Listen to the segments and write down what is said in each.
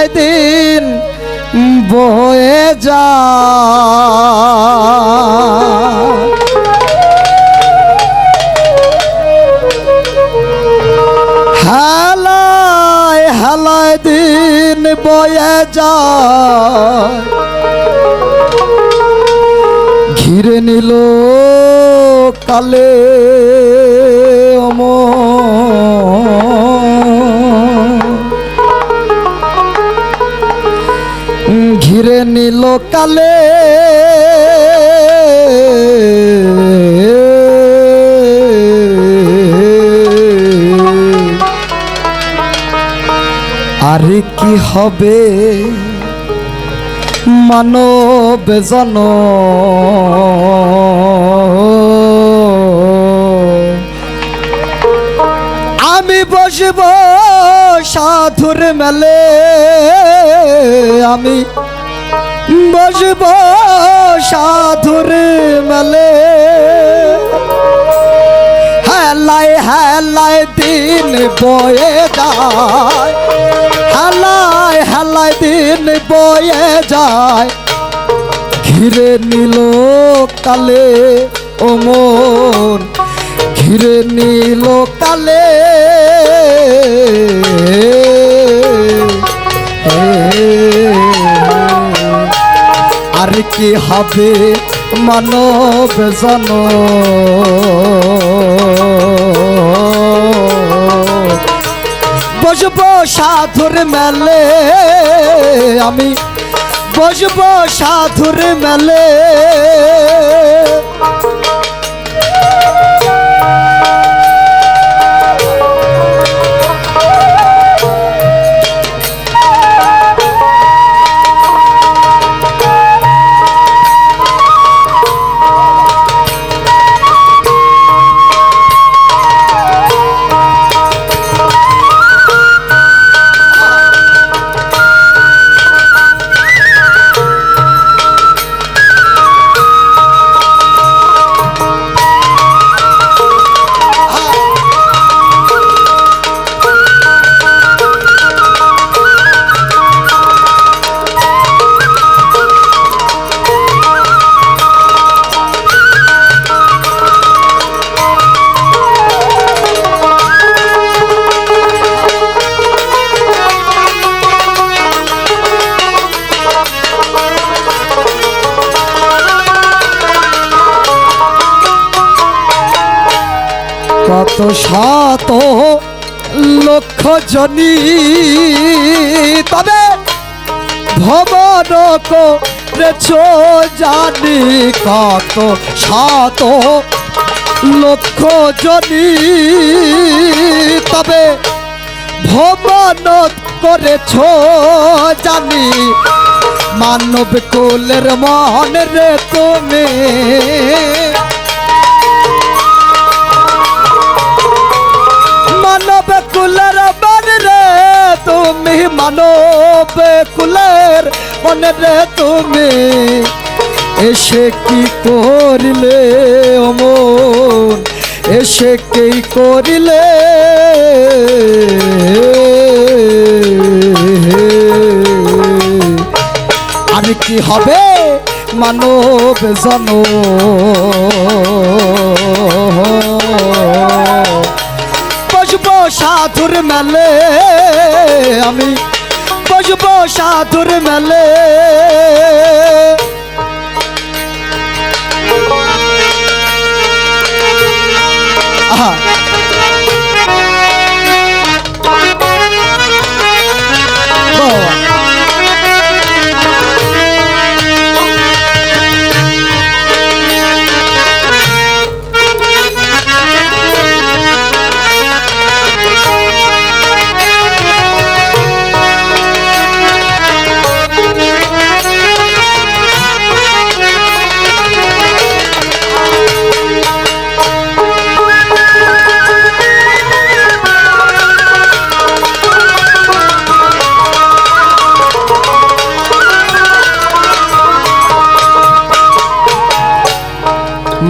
হেলায় দিন বয়ে যা। হেলায় হেলায় দিন বয়ে যা। ঘিরে নিল কালে। কি হবে। মানব জন। আমি বসব সাধুর মেলে। আমি বসব সাধুর মেলে। হেলায় হেলায় দিন বয়ে যায়। হেলায় হেলায় দিন বয়ে যায়। ঘিরে নিল কালে ও মন ঘিরে নিল কালে। আর কি হবে মানব জন বসবো সাধুর মেলে আমি বসব সাধুর মেলে। কত শত লক্ষ জনী। তবে ভবন করেছ জানি কত শত লক্ষ জনী। তবে ভবন করেছ জানি মানব কুলের মন রে তুমি। মানব কুলের মন রে, তুমি মানব কুলের মন তুমি। এসে কি করিলে অমন? এসে কি করিলে? আর কি হবে মানব জন বসব সাধুর মেলে আমি। বসব সাধুর মেলে। আহা।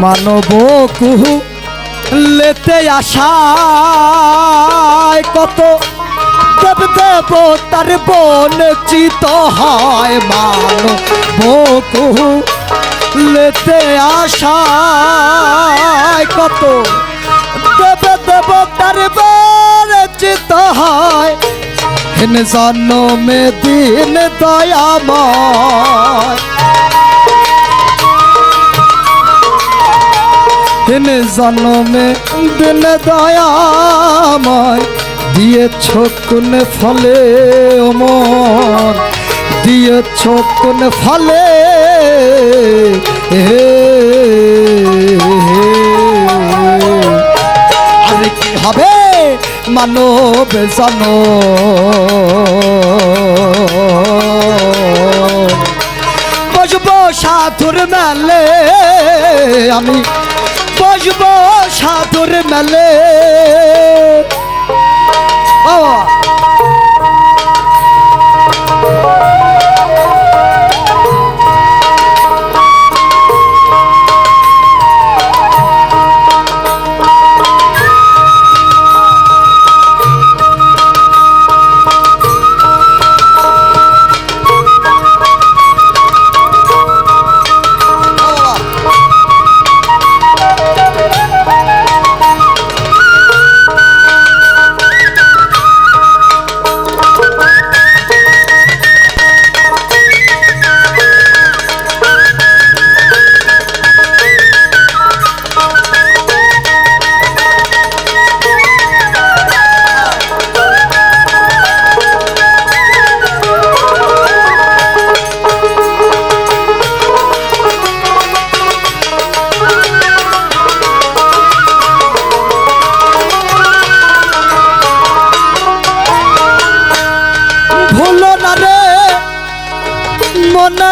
মানব কুহু লেতে আশায় কত দেব দেব তার বঞ্চিত হয় মান বকুহু লেতে আশায় কত দেব দেব তার বঞ্চিত হয়। হিন জন্মে দিন দয়াময় দিন জন্মে দিন দয়াময়। দিয়েছ কোন ফলে ওমর দিয়েছ কোন ফলে হে। আরে কি হবে মানব জন? বসবো সাধুর মেলে আমি বসবো সাধুর মেলে।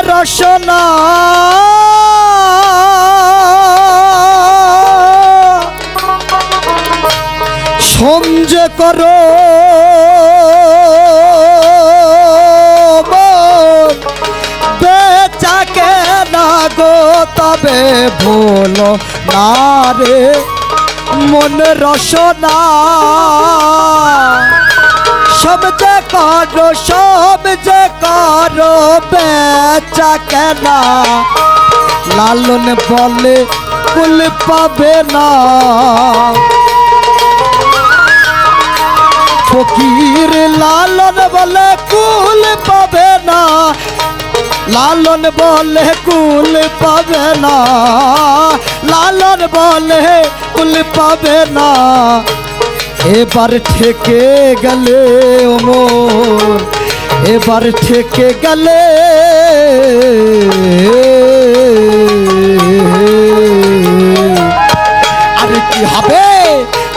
রসনা। সঞ্জে করো। বেচাকে না গো তবে ভুলো না রে। মনে রসনা। সব যে করো, সব যে করো, বেচা কেনা। লালন বলে কুল পাবে না। ফকির লালন বলে কুল পাবে না। লালন বলে কুল পাবে না। লালন বলে কুল পাবে না। এবার ঠেকে গেলে ওমর এবার ঠেকে গেলে আর কি হবে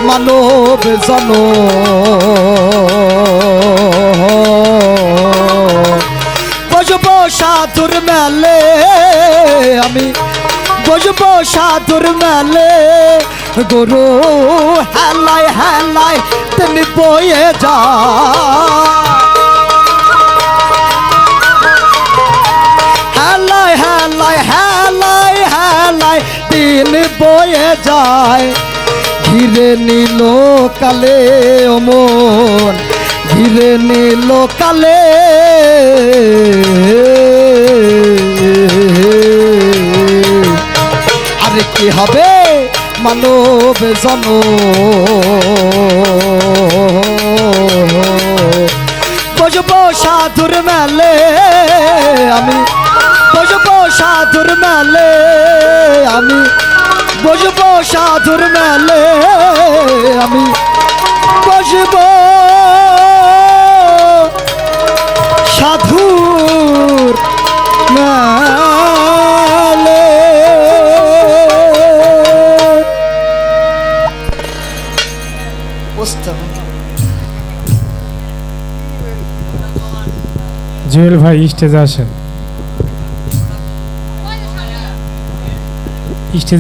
মানব জন? বসবো সাধুর মেলে আমি, বসবো সাধুর মেলে গরু, হেলায় হেলায় তুমি বয়ে যা হেলায় হেলায় হেলায় হেলায় দিন বয়ে যায়। ঘিরে নিল কালে অমন ঘিরে নিল কালে। আরে কি হবে? মানব জন। বসবো সাধুর মেলে, আমি বসবো সাধুর মেলে, আমি বসবো সাধুর মেলে, আমি বসবো সাধুর মেলে। জুয়েল ভাই স্টেজে আসেন। স্টেজ